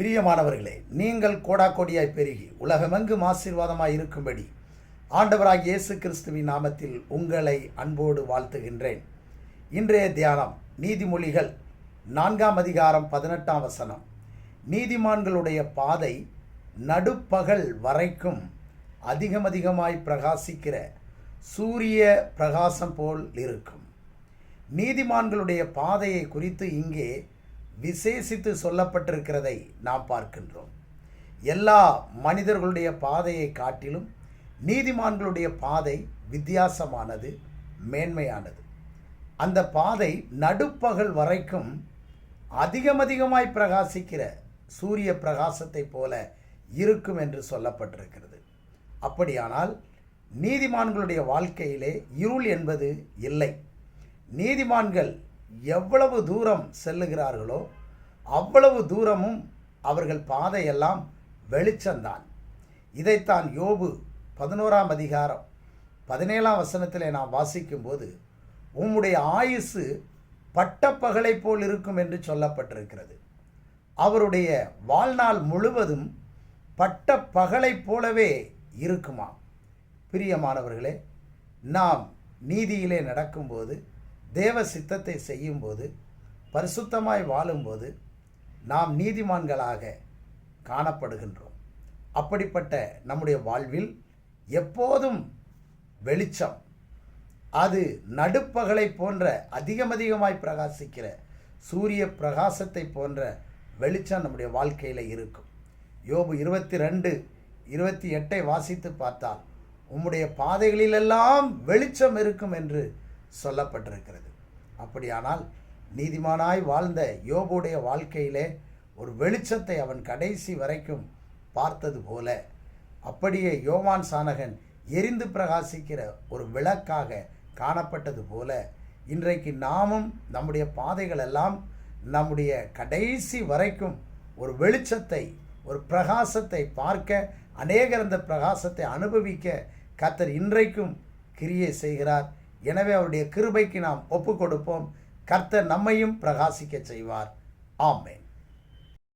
பிரியமானவர்களே நீங்கள் கோடாக்கோடியாய் பெருகி உலகமெங்கும் ஆசீர்வாதமாய் இருக்கும்படி ஆண்டவராக இயேசு கிறிஸ்துவின் நாமத்தில் உங்களை அன்போடு வாழ்த்துகின்றேன். இன்றைய தியானம் நீதிமொழிகள் நான்காம் அதிகாரம் பதினெட்டாம் வசனம். நீதிமான்களுடைய பாதை நடுப்பகல் வரைக்கும் அதிகம் அதிகமாய் பிரகாசிக்கிற சூரிய பிரகாசம் போல் இருக்கும். நீதிமான்களுடைய பாதையை குறித்து இங்கே விசேஷித்து சொல்லப்பட்டிருக்கிறதை நாம் பார்க்கின்றோம். எல்லா மனிதர்களுடைய பாதையை காட்டிலும் நீதிமான்களுடைய பாதை வித்தியாசமானது மேன்மையானது. அந்த பாதை நடுப்பகல் வரைக்கும் அதிகம் அதிகமாய் பிரகாசிக்கிற சூரிய பிரகாசத்தை போல இருக்கும் என்று சொல்லப்பட்டிருக்கிறது. அப்படியானால் நீதிமான்களுடைய வாழ்க்கையிலே இருள் என்பது இல்லை. நீதிமான்கள் எவ்வளவு தூரம் செல்லுகிறார்களோ அவ்வளவு தூரமும் அவர்கள் பாதையெல்லாம் வெளிச்சந்தான். இதைத்தான் யோபு பதினோராம் அதிகாரம் பதினேழாம் வசனத்திலே நாம் வாசிக்கும்போது உம்முடைய ஆயுசு பட்டப்பகலை போல் இருக்கும் என்று சொல்லப்பட்டிருக்கிறது. அவருடைய வாழ்நாள் முழுவதும் பட்ட பகலைப் போலவே இருக்குமா பிரியமானவர்களே நாம் நீதியிலே நடக்கும்போது தேவ சித்தத்தை செய்யும்போது பரிசுத்தமாய் வாழும்போது நாம் நீதிமான்களாக காணப்படுகின்றோம். அப்படிப்பட்ட நம்முடைய வாழ்வில் எப்போதும் வெளிச்சம் அது நடுப்பகலை போன்ற அதிகம் அதிகமாய் பிரகாசிக்கிற சூரிய பிரகாசத்தை போன்ற வெளிச்சம் நம்முடைய வாழ்க்கையில் இருக்கும். யோபு இருபத்தி ரெண்டு இருபத்தி எட்டை வாசித்து பார்த்தால் உம்முடைய பாதைகளிலெல்லாம் வெளிச்சம் இருக்கும் என்று சொல்லப்பட்டிருக்கிறது. அப்படியானால் நீதிமானாய் வாழ்ந்த யோபுடைய வாழ்க்கையிலே ஒரு வெளிச்சத்தை அவன் கடைசி வரைக்கும் பார்த்தது போல அப்படியே யோவான் சானகன் எரிந்து பிரகாசிக்கிற ஒரு விளக்காக காணப்பட்டது போல இன்றைக்கு நாமும் நம்முடைய பாதைகள் எல்லாம் நம்முடைய கடைசி வரைக்கும் ஒரு வெளிச்சத்தை ஒரு பிரகாசத்தை பார்க்க அநேகர் அந்த பிரகாசத்தை அனுபவிக்க கத்தர் இன்றைக்கும் கிரியை செய்கிறார். எனவே அவருடைய கிருபைக்கு நாம் ஒப்பு கொடுப்போம் கர்த்தர் நம்மையும் பிரகாசிக்க செய்வார். ஆமேன்.